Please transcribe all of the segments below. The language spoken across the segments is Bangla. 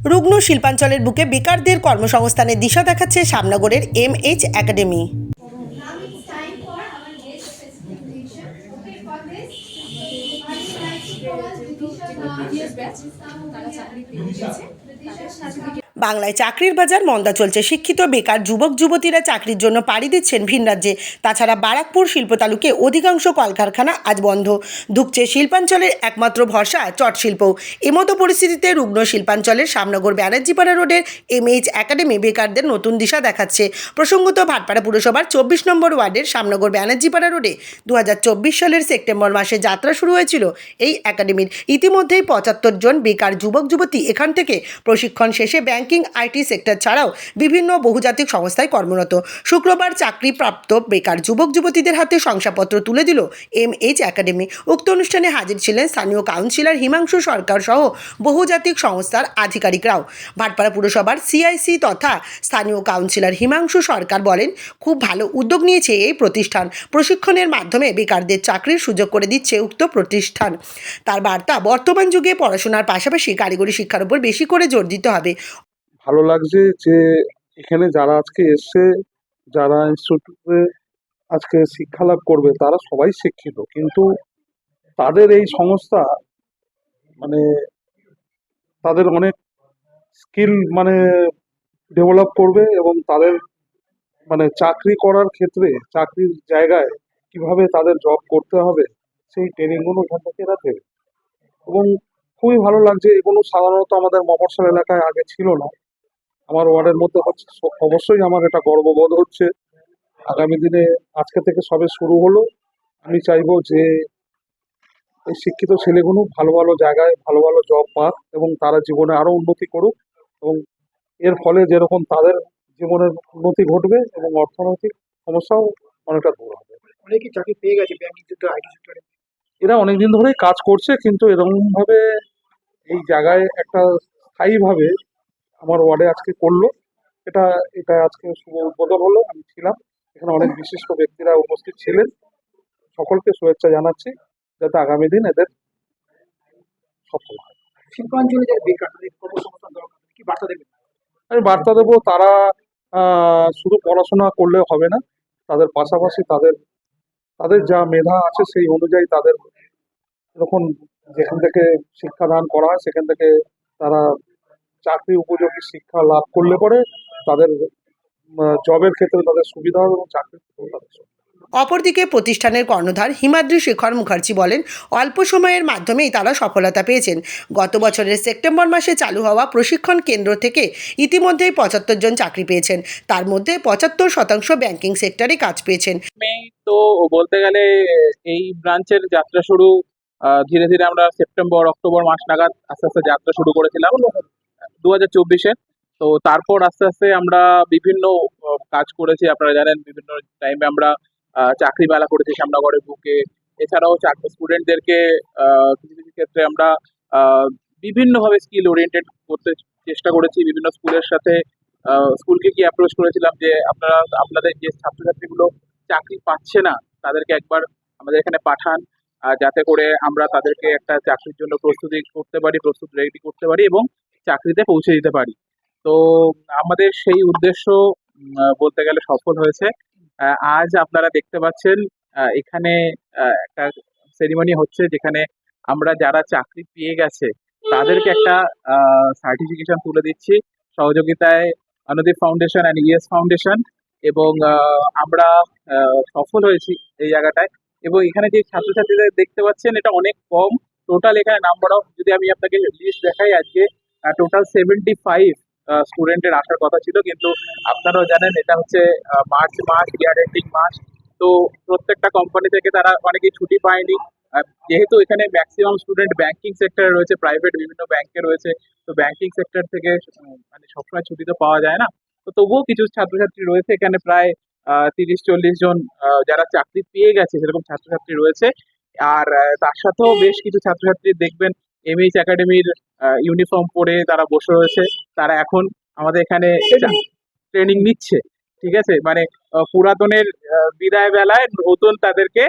রুগ্ন শিল্পাঞ্চলের বুকে বেকারদের কর্মসংস্থানের দিশা দেখাচ্ছে শামনগরের এম এইচ একাডেমি বাংলায় চাকরির বাজার মন্দা চলছে। শিক্ষিত, বেকার যুবক, যুবতীরা চাকরির জন্য পাড়ি দিচ্ছেন ভিন রাজ্যে। তাছাড়া বারাকপুর শিল্প তালুকে অধিকাংশ কলকারখানা আজ বন্ধ। ধুকছে শিল্পাঞ্চলের একমাত্র ভরসা চট শিল্প। এমতো পরিস্থিতিতে রুগ্ন শিল্পাঞ্চলের সামনগর ব্যানার্জিপাড়া রোডের এমএইচ একাডেমি বেকারদের নতুন দিশা দেখাচ্ছে। প্রসঙ্গত ভাটপাড়া পুরসভার চব্বিশ নম্বর ওয়ার্ডের সামনগর ব্যানার্জিপাড়া রোডে দু হাজার চব্বিশ সালের সেপ্টেম্বর মাসে যাত্রা শুরু হয়েছিল এই একাডেমির। ইতিমধ্যেই পঁচাত্তর জন বেকার যুবক, যুবতী এখান থেকে প্রশিক্ষণ শেষে ব্যাংকিং আইটি সেক্টর ছাড়াও বিভিন্ন বহুজাতিক সংস্থায় কর্মরত। শুক্রবার চাকরিপ্রাপ্ত বেকার যুবক, যুবতীদের হাতে শংসাপত্র তুলে দিল এম এইচ একাডেমি উক্ত অনুষ্ঠানে হাজির ছিলেন স্থানীয় কাউন্সিলর হিমাংশু সরকার সহ বহুজাতিক সংস্থার আধিকারিকরাও। ভাটপাড়া পুরসভার সিআইসি তথা স্থানীয় কাউন্সিলর হিমাংশু সরকার বলেন, খুব ভালো উদ্যোগ নিয়েছে এই প্রতিষ্ঠান। প্রশিক্ষণের মাধ্যমে বেকারদের চাকরির সুযোগ করে দিচ্ছে উক্ত প্রতিষ্ঠান। তার বার্তা বর্তমান যুগে পড়াশোনার পাশাপাশি কারিগরি শিক্ষার উপর বেশি করে জোর দিতে হবে। ভালো লাগছে যে এখানে যারা আজকে এসছে, যারা ইনস্টিটিউটে আজকে শিক্ষা লাভ করবে, তারা সবাই শিক্ষিত। কিন্তু তাদের এই সংস্থা মানে তাদের অনেক স্কিল মানে ডেভেলপ করবে এবং তাদের মানে চাকরি করার ক্ষেত্রে, চাকরির জায়গায় কীভাবে তাদের জব করতে হবে, সেই ট্রেনিংগুলো এখান থেকে এরা দেবে। এবং খুবই ভালো লাগছে, এগুলো সাধারণত আমাদের মফস্বল এলাকায় আগে ছিল না। আমার ওয়ার্ডের মধ্যে হচ্ছে অবশ্যই আমার এটা গর্ববোধ হচ্ছে। আগামী দিনে আজকে থেকে সবে শুরু হলো। আমি চাইব যে এই শিক্ষিত ছেলেগুলো ভালো ভালো জায়গায় ভালো ভালো জব পাক এবং তারা জীবনে আরও উন্নতি করুক এবং এর ফলে যেরকম তাদের জীবনের উন্নতি ঘটবে এবং অর্থনৈতিক সমস্যাও অনেকটা দূর হবে। অনেকেই চাকরি পেয়ে গেছে ব্যাংকিং সেক্টর আইটি সেক্টরে এরা অনেকদিন ধরেই কাজ করছে কিন্তু এরকমভাবে এই জায়গায় একটা স্থায়ীভাবে আমার ওয়ার্ডে আজকে করল। এটা এটা আজকে শুভ উদ্বোধন হলো আমি ছিলাম। এখানে অনেক বিশিষ্ট ব্যক্তিরা উপস্থিত ছিলেন। সকলকে শুভেচ্ছা জানাচ্ছি যাতে আগামী দিন এদের সফল হয়। শিল্পাঞ্চলে যারা বেকার তাদের কর্মসংস্থান দরকার কি বার্তা দেবেন? আমি বার্তা দেবো তারা শুধু পড়াশোনা করলে হবে না তাদের পাশাপাশি তাদের তাদের যা মেধা আছে সেই অনুযায়ী তাদের যখন যেখান থেকে শিক্ষাদান করা হয় সেখান থেকে তারা চাকরি উপযোগী শিক্ষা লাভ করলে পরে তাদের জবের ক্ষেত্রে তাদের সুবিধা হবে এবং চাকরির তাদের সুবিধা অপরদিকে প্রতিষ্ঠানের কর্ণধার হিমাদ্রি শেখর মুখার্জি বলেন অল্প সময়ের মাধ্যমেই তারা সফলতা পেয়েছেন। গত বছরের সেপ্টেম্বর মাসে চালু হওয়া প্রশিক্ষণ কেন্দ্র থেকে ইতিমধ্যেই পঁচাত্তর জন চাকরি পেয়েছেন। তার মধ্যে পঁচাত্তর শতাংশ ব্যাংকিং সেক্টরে কাজ পেয়েছেন। তো বলতে গেলে এই ব্রাঞ্চের যাত্রা শুরু আহ, ধীরে ধীরে আমরা সেপ্টেম্বর অক্টোবর মাস নাগাদ আস্তে আস্তে যাত্রা শুরু করেছিলাম। দু হাজার চব্বিশে তো তারপর আস্তে আস্তে আমরা বিভিন্ন কাজ করেছি, আপনারা জানেন, বিভিন্ন টাইমে আমরা চাকরি মেলা করেছি শ্যামনগরের বুকে। এছাড়াও স্টুডেন্টদেরকে কিছু কিছু ক্ষেত্রে আমরা বিভিন্নভাবে স্কিল ওরিয়েন্টেড করতে চেষ্টা করেছি। বিভিন্ন স্কুলের সাথে স্কুলকে কি অ্যাপ্রোচ করেছিলাম যে, আপনারা, আপনাদের যে ছাত্রছাত্রীগুলো চাকরি পাচ্ছে না, তাদেরকে একবার আমাদের এখানে পাঠান যাতে করে আমরা তাদেরকে একটা চাকরির জন্য প্রস্তুতি করতে পারি, প্রস্তুত রেডি করতে পারি এবং চাকরিতে পৌঁছে দিতে পারি। তো আমাদের সেই উদ্দেশ্য বলতে গেলে সফল হয়েছে। আজ আপনারা দেখতে পাচ্ছেন এখানে একটা সেরিমনি হচ্ছে যেখানে আমরা যারা চাকরি পেয়ে গেছে, তাদেরকে একটা সার্টিফিকেশন তুলে দিচ্ছি। সহযোগিতায় Anudip foundation and ES foundation এবং আমরা সফল হয়েছি এই জায়গাটায়। এবং এখানে যে ছাত্রছাত্রীদের দেখতে পাচ্ছেন, এটা অনেক কম। টোটাল এখানে নাম্বার অফ যদি আমি আপনাকে লিস্ট দেখাই আজকে টোটাল সেভেন্টি ফাইভ স্টুডেন্টের আসার কথা ছিল, কিন্তু আপনারাও জানেন এটা হচ্ছে মার্চ মাস ইয়ার এন্ডিং মাস। তো প্রত্যেকটা কোম্পানি থেকে তারা অনেকেই ছুটি পায়নি। যেহেতু এখানে ম্যাক্সিমাম স্টুডেন্ট ব্যাংকিং সেক্টরে রয়েছে প্রাইভেট বিভিন্ন ব্যাংকে রয়েছে, তো ব্যাংকিং সেক্টর থেকে মানে সবসময় ছুটি তো পাওয়া যায় না। তো তবুও কিছু ছাত্রছাত্রী রয়েছে এখানে প্রায় তিরিশ, চল্লিশ জন যারা চাকরি পেয়ে গেছে, সেরকম ছাত্রছাত্রী রয়েছে। আর তার সাথেও বেশ কিছু ছাত্রছাত্রী দেখবেন এমএইচ একাডেমির ইউনিফর্ম পরে তারা বসে রয়েছে। তারা এখন আমাদের এখানে ট্রেনিং নিচ্ছে ঠিক আছে? মানে পুরাতনের বিদায় বেলায় নতুন তাদেরকে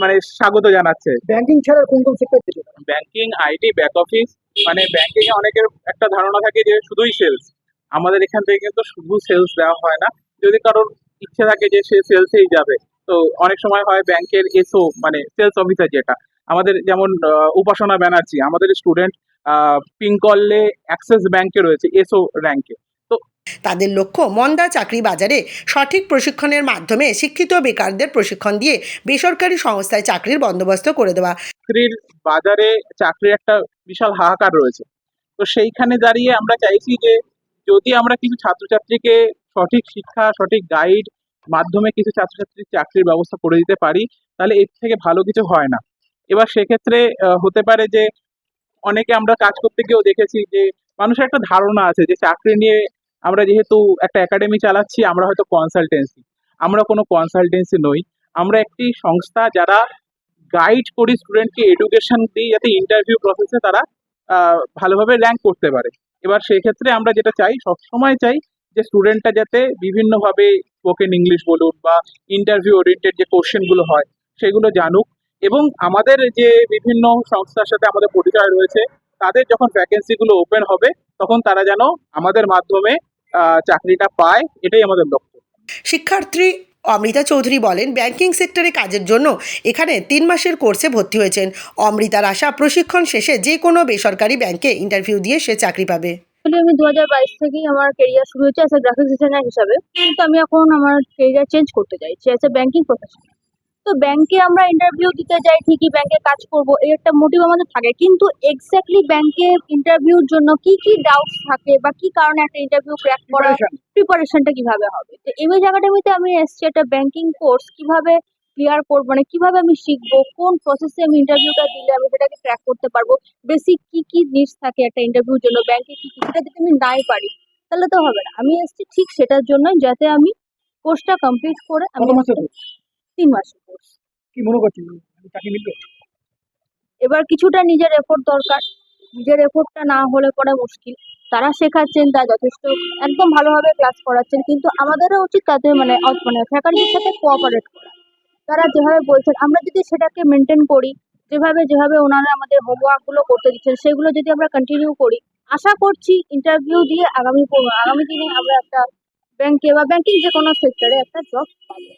মানে স্বাগত জানাচ্ছে। ব্যাংকিং ছাড়া কোন কোন সেক্টর থেকে? ব্যাংকিং আইটি ব্যাক অফিস মানে ব্যাংকিং এ অনেকের একটা ধারণা থাকে যে শুধুই সেলস আমাদের এখান থেকে কিন্তু শুধু সেলস দেওয়া হয় না। যদি কারোর ইচ্ছে থাকে যে সে সেলসেই যাবে। তো অনেক সময় হয় ব্যাংকের এসও মানে সেলস অফিসার যেটা। আমাদের যেমন উপাসনা ব্যানার্জি আমাদের স্টুডেন্ট পিঙ্কলে অ্যাক্সিস ব্যাংকে রয়েছে এসও র্যাঙ্কে। তাদের লক্ষ্য মন্দা চাকরি বাজারে সঠিক প্রশিক্ষণের মাধ্যমে শিক্ষিত বেকারদের প্রশিক্ষণ দিয়ে বেসরকারি সংস্থায় চাকরির বন্দোবস্ত করে দেওয়া। চাকরির বাজারে চাকরির একটা বিশাল হাহাকার রয়েছে। তো সেইখানে দাঁড়িয়ে আমরা চাইছি যে যদি আমরা কিছু ছাত্রছাত্রীকে সঠিক শিক্ষা সঠিক গাইড মাধ্যমে কিছু ছাত্রছাত্রীর চাকরির ব্যবস্থা করে দিতে পারি তাহলে এর থেকে ভালো কিছু হয় না। এবার সেক্ষেত্রে হতে পারে যে অনেকে আমরা কাজ করতে গিয়েও দেখেছি যে মানুষের একটা ধারণা আছে যে চাকরি নিয়ে আমরা যেহেতু একটা একাডেমি চালাচ্ছি, আমরা হয়তো কনসালটেন্সি আমরা কোনো কনসালটেন্সি নই। আমরা একটি সংস্থা যারা গাইড করি স্টুডেন্টকে এডুকেশন দিই যাতে ইন্টারভিউ প্রসেসে তারা ভালোভাবে র্যাঙ্ক করতে পারে। এবার সেক্ষেত্রে আমরা যেটা চাই, সবসময় চাই যে স্টুডেন্টটা যাতে বিভিন্নভাবে স্পোকেন ইংলিশ বলুন বা ইন্টারভিউ ওরিয়েন্টেড যে কোশ্চেনগুলো হয়, সেগুলো জানুক। এবং আমাদের যে বিভিন্ন সংস্থার সাথে আমাদের পরিচয় রয়েছে তাদের যখন ভ্যাকেন্সিগুলো ওপেন হবে তখন তারা যেন আমাদের মাধ্যমে আহ, চাকরিটা পায় এটাই আমাদের লক্ষ্য। শিক্ষার্থী অমৃতা চৌধুরী বলেন ব্যাংকিং সেক্টরে কাজের জন্য এখানে তিন মাসের কোর্সে ভর্তি হয়েছেন। অমৃতার আশা প্রশিক্ষণ শেষে যে কোনো বেসরকারি ব্যাংকে ইন্টারভিউ দিয়ে সে চাকরি পাবে। আমি দু হাজার বাইশ থেকেই আমার কেরিয়ার শুরু হয়েছে অ্যাজ এ গ্রাফিক্স ডিজাইনার হিসাবে। কিন্তু আমি এখন আমার কেরিয়ার চেঞ্জ করতে চাইছি অ্যাজ এ ব্যাংকিং প্রফেশন তো ব্যাংকে আমরা ইন্টারভিউ দিতে যাই ঠিকই ব্যাংকে কাজ করব এই একটা মোটিভ আমাদের থাকে। কিন্তু এক্স্যাক্টলি ব্যাংকে ইন্টারভিউর জন্য কি কি ডাউটস থাকে বা কি কারণে একটা ইন্টারভিউ ক্র্যাক করা প্রিপারেশনটা কীভাবে হবে? তো এমএজ একাডেমিতে আমি এসছি একটা ব্যাংকিং কোর্স কীভাবে ক্লিয়ার করব মানে কীভাবে আমি শিখব কোন প্রসেসে আমি ইন্টারভিউটা দিলে আমি সেটাকে ক্র্যাক করতে পারব বেসিক কি কি নিডস থাকে একটা ইন্টারভিউর জন্য ব্যাংকে কি কি সেটা যদি আমি নাই পারি তাহলে তো হবে না। আমি এসেছি ঠিক সেটার জন্য যাতে আমি কোর্সটা কমপ্লিট করে আমি? তিন মাসের কোর্স কি মনে করছেন? চাকরি মিলবে এবার কিছুটা নিজের এফোর্ট দরকার। নিজের এফোর্টটা না হলে পরে মুশকিল। তারা শেখাচ্ছেন তা যথেষ্ট। একদম ভালোভাবে ক্লাস করাচ্ছেন কিন্তু আমাদেরও উচিত তাদের মানে মানে ফ্যাকাল্টির সাথে কোঅপারেট করা। তারা যেভাবে বলছেন আমরা যদি সেটাকে মেনটেন করি যেভাবে যেভাবে ওনারা আমাদের হোমওয়ার্কগুলো করতে দিচ্ছেন সেগুলো যদি আমরা কন্টিনিউ করি আশা করছি ইন্টারভিউ দিয়ে আগামী আগামী দিনে আমরা একটা ব্যাংকে বা ব্যাংকিং যে কোনো সেক্টরে একটা জব পাবো।